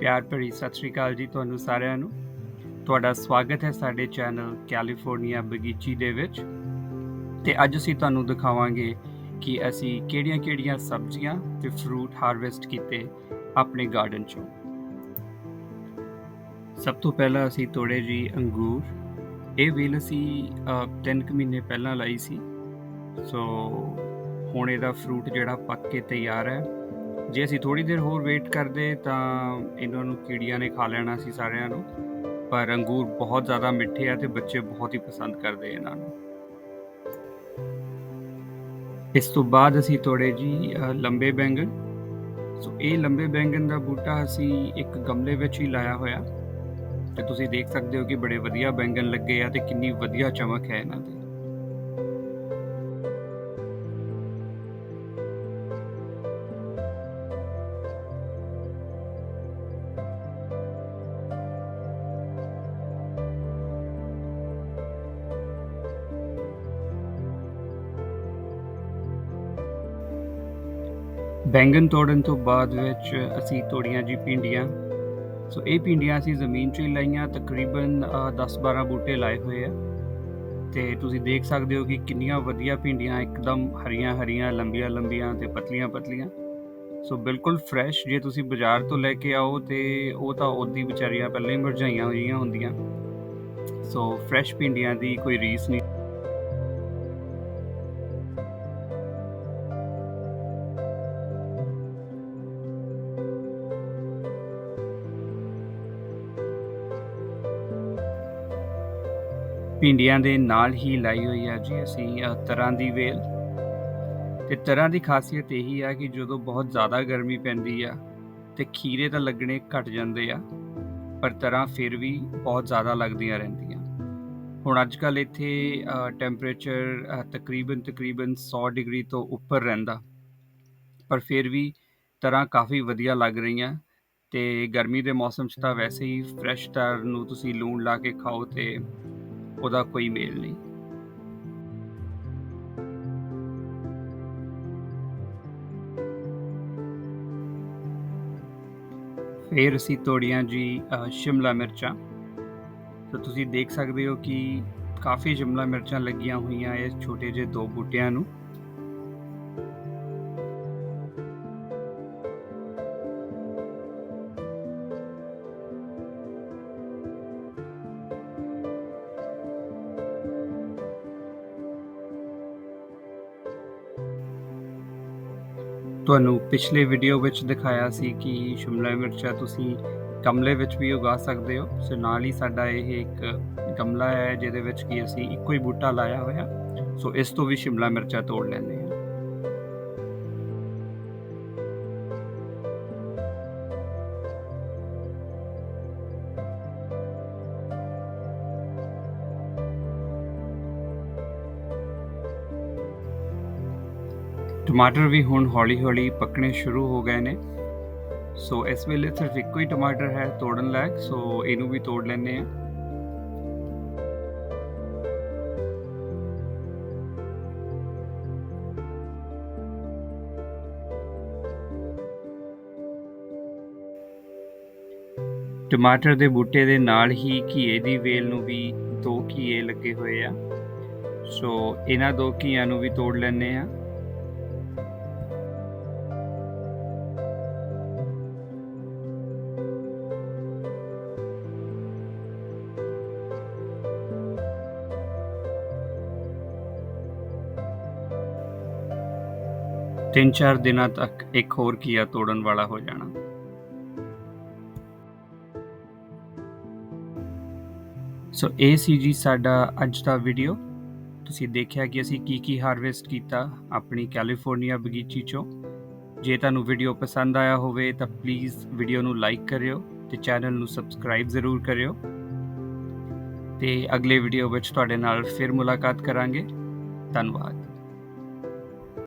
ਪਿਆਰ ਭਰੀ ਸਤਿ ਸ਼੍ਰੀ ਅਕਾਲ ਜੀ ਤੁਹਾਨੂੰ ਸਾਰਿਆਂ ਨੂੰ। ਤੁਹਾਡਾ ਸਵਾਗਤ ਹੈ ਸਾਡੇ ਚੈਨਲ ਕੈਲੀਫੋਰਨੀਆ ਬਗੀਚੀ ਦੇ ਵਿੱਚ। ਤੇ ਅੱਜ ਅਸੀਂ ਤੁਹਾਨੂੰ ਦਿਖਾਵਾਂਗੇ ਕਿ ਅਸੀਂ ਕਿਹੜੀਆਂ-ਕਿਹੜੀਆਂ ਸਬਜ਼ੀਆਂ ਤੇ ਫਰੂਟ ਹਾਰਵੈਸਟ ਕੀਤੇ ਆਪਣੇ ਗਾਰਡਨ ਚੋਂ। ਸਭ ਤੋਂ ਪਹਿਲਾਂ ਅਸੀਂ ਤੋੜੇ ਜੀ ਅੰਗੂਰ। ਇਹ ਵੇਲ ਅਸੀਂ 3 ਕੁ ਮਹੀਨੇ ਪਹਿਲਾਂ ਲਾਈ ਸੀ। ਸੋ ਹੁਣ ਇਹਦਾ ਫਰੂਟ ਜਿਹੜਾ ਪੱਕ ਕੇ ਤਿਆਰ ਹੈ। ਜੇ ਅਸੀਂ ਥੋੜੀ ਦੇਰ ਹੋਰ ਵੇਟ ਕਰਦੇ ਤਾਂ ਇਹਨਾਂ ਨੂੰ ਕੀੜੀਆਂ ਨੇ ਖਾ ਲੈਣਾ ਸੀ ਸਾਰਿਆਂ ਨੂੰ। ਪਰ ਅੰਗੂਰ ਬਹੁਤ ਜ਼ਿਆਦਾ ਮਿੱਠੇ ਆ ਤੇ ਬੱਚੇ ਬਹੁਤ ਹੀ ਪਸੰਦ ਕਰਦੇ ਇਹਨਾਂ ਨੂੰ। ਇਸ ਤੋਂ ਬਾਅਦ ਅਸੀਂ ਤੋੜੇ ਜੀ ਲੰਬੇ ਬੈਂਗਣ। ਸੋ ਇਹ ਲੰਬੇ ਬੈਂਗਣ ਦਾ ਬੂਟਾ ਅਸੀਂ ਇੱਕ ਗਮਲੇ ਵਿੱਚ ਹੀ ਲਾਇਆ ਹੋਇਆ। ਤੇ ਤੁਸੀਂ ਦੇਖ ਸਕਦੇ ਹੋ ਕਿ ਬੜੇ ਵਧੀਆ ਬੈਂਗਣ ਲੱਗੇ ਆ ਤੇ ਕਿੰਨੀ ਵਧੀਆ ਚਮਕ ਹੈ ਇਹਨਾਂ ਦੀ। ਬੈਂਗਣ ਤੋੜਨ ਤੋਂ ਬਾਅਦ ਵਿੱਚ ਅਸੀਂ ਤੋੜੀਆਂ ਜੀ ਭਿੰਡੀਆਂ। ਸੋ ਇਹ ਭਿੰਡੀਆਂ ਅਸੀਂ ਜ਼ਮੀਨ 'ਚ ਹੀ ਲਾਈਆਂ, ਤਕਰੀਬਨ 10-12 ਬੂਟੇ ਲਾਏ ਹੋਏ ਆ। ਤੇ ਤੁਸੀਂ ਦੇਖ ਸਕਦੇ ਹੋ ਕਿ ਕਿੰਨੀਆਂ ਵਧੀਆ ਭਿੰਡੀਆਂ, ਇੱਕਦਮ ਹਰੀਆਂ ਹਰੀਆਂ, ਲੰਬੀਆਂ ਲੰਬੀਆਂ ਤੇ ਪਤਲੀਆਂ ਪਤਲੀਆਂ। ਸੋ ਬਿਲਕੁਲ ਫਰੈਸ਼, ਜੇ ਤੁਸੀਂ ਬਾਜ਼ਾਰ ਤੋਂ ਲੈ ਕੇ ਆਓ ਤੇ ਉਹ ਤਾਂ ਉਹਦੀ ਵਿਚਾਰੀਆਂ ਪਹਿਲਾਂ ਹੀ ਮੁਰਝਾਈਆਂ ਹੋਈਆਂ ਹੁੰਦੀਆਂ। ਸੋ ਫਰੈਸ਼ ਭਿੰਡੀਆਂ ਦੀ ਕੋਈ ਰੀਸ ਨਹੀਂ। ਭਿੰਡੀਆਂ ਦੇ ਨਾਲ ਹੀ ਲਾਈ ਹੋਈ ਆ ਜੀ। ਅਸੀਂ ਤਰ੍ਹਾਂ ਦੀ ਵੇਲ। ਤੇ ਤਰ੍ਹਾਂ ਦੀ ਖਾਸੀਅਤ ਇਹੀ ਆ ਕਿ ਜਦੋਂ ਬਹੁਤ ਜ਼ਿਆਦਾ ਗਰਮੀ ਪੈਂਦੀ ਆ ਤੇ ਖੀਰੇ ਤਾਂ ਲੱਗਣੇ ਘਟ ਜਾਂਦੇ ਆ, ਪਰ ਤਰ੍ਹਾਂ ਫਿਰ ਵੀ ਬਹੁਤ ਜ਼ਿਆਦਾ ਲੱਗਦੀਆਂ ਰਹਿੰਦੀਆਂ। ਹੁਣ ਅੱਜ ਕੱਲ ਇੱਥੇ ਟੈਂਪਰੇਚਰ ਤਕਰੀਬਨ ਤਕਰੀਬਨ 100 ਡਿਗਰੀ ਤੋਂ ਉੱਪਰ ਰਹਿੰਦਾ। ਪਰ ਫਿਰ ਵੀ ਤਰ੍ਹਾਂ ਕਾਫੀ ਵਧੀਆ ਲੱਗ ਰਹੀਆਂ ਤੇ ਗਰਮੀ ਦੇ ਮੌਸਮ 'ਚ ਤਾਂ ਵੈਸੇ ਹੀ ਫਰੈਸ਼ ਤਰ ਨੂੰ ਤੁਸੀਂ ਲੂਣ ਲਾ ਕੇ ਖਾਓ ਤੇ ਉਹਦਾ ਕੋਈ ਮੇਲ ਨਹੀਂ। ਫਿਰ ਅਸੀਂ ਤੋੜੀਆਂ ਜੀ ਸ਼ਿਮਲਾ ਮਿਰਚਾਂ। ਤਾਂ ਤੁਸੀਂ ਦੇਖ ਸਕਦੇ ਹੋ ਕਿ ਕਾਫੀ ਸ਼ਿਮਲਾ ਮਿਰਚਾਂ ਲੱਗੀਆਂ ਹੋਈਆਂ ਇਹ ਛੋਟੇ ਜਿਹੇ ਦੋ ਬੂਟਿਆਂ ਨੂੰ। ਤੁਹਾਨੂੰ ਪਿਛਲੇ ਵੀਡੀਓ ਵਿੱਚ ਦਿਖਾਇਆ ਸੀ ਕਿ ਸ਼ਿਮਲਾ ਮਿਰਚਾਂ ਤੁਸੀਂ ਗਮਲੇ ਵਿੱਚ ਵੀ ਉਗਾ ਸਕਦੇ ਹੋ। ਸੋ ਨਾਲ ਹੀ ਸਾਡਾ ਇਹ ਇੱਕ ਗਮਲਾ ਹੈ, ਜਿਹਦੇ ਵਿੱਚ ਕਿ ਅਸੀਂ ਇੱਕੋ ਹੀ ਬੂਟਾ ਲਾਇਆ ਹੋਇਆ। ਸੋ ਇਸ ਤੋਂ ਵੀ ਸ਼ਿਮਲਾ ਮਿਰਚਾਂ ਤੋੜ ਲੈਂਦੇ ਟਮਾਟਰ ਵੀ ਹੁਣ ਹੌਲੀ-ਹੌਲੀ ਪੱਕਣੇ ਸ਼ੁਰੂ ਹੋ ਗਏ ਨੇ। ਸੋ ਇਸ ਵੇਲੇ ਸਿਰਫ ਇੱਕੋ ਹੀ ਟਮਾਟਰ ਹੈ ਤੋੜਨ ਲਾਇਕ ਸੋ ਇਹਨੂੰ ਵੀ ਤੋੜ ਲੈਂਦੇ ਆ ਟਮਾਟਰ ਦੇ ਬੂਟੇ ਦੇ ਨਾਲ ਹੀ ਘੀਏ ਦੀ ਵੇਲ ਨੂੰ ਵੀ ਦੋ ਘੀਏ ਲੱਗੇ ਹੋਏ ਆ। ਸੋ ਇਹਨਾਂ ਦੋ ਘੀਆਂ ਨੂੰ ਵੀ ਤੋੜ ਲੈਂਦੇ ਆ ਤਿੰਨ ਚਾਰ ਦਿਨਾਂ ਤੱਕ ਇੱਕ ਹੋਰ ਕੀਆ ਤੋੜਨ ਵਾਲਾ ਹੋ ਜਾਣਾ। ਸੋ ਇਹ ਸੀ ਜੀ ਸਾਡਾ ਅੱਜ ਦਾ ਵੀਡੀਓ ਤੁਸੀਂ ਦੇਖਿਆ ਕਿ ਅਸੀਂ ਕੀ ਕੀ ਹਾਰਵੈਸਟ ਕੀਤਾ ਆਪਣੀ ਕੈਲੀਫੋਰਨੀਆ ਬਗੀਚੀ ਚੋਂ। ਜੇ ਤੁਹਾਨੂੰ ਵੀਡੀਓ ਪਸੰਦ ਆਇਆ ਹੋਵੇ ਤਾਂ ਪਲੀਜ਼ ਵੀਡੀਓ ਨੂੰ ਲਾਈਕ ਕਰਿਓ ਤੇ ਚੈਨਲ ਨੂੰ ਸਬਸਕ੍ਰਾਈਬ ਜ਼ਰੂਰ ਕਰਿਓ। ਤੇ ਅਗਲੇ ਵੀਡੀਓ ਵਿੱਚ ਤੁਹਾਡੇ ਨਾਲ ਫਿਰ ਮੁਲਾਕਾਤ ਕਰਾਂਗੇ। ਧੰਨਵਾਦ।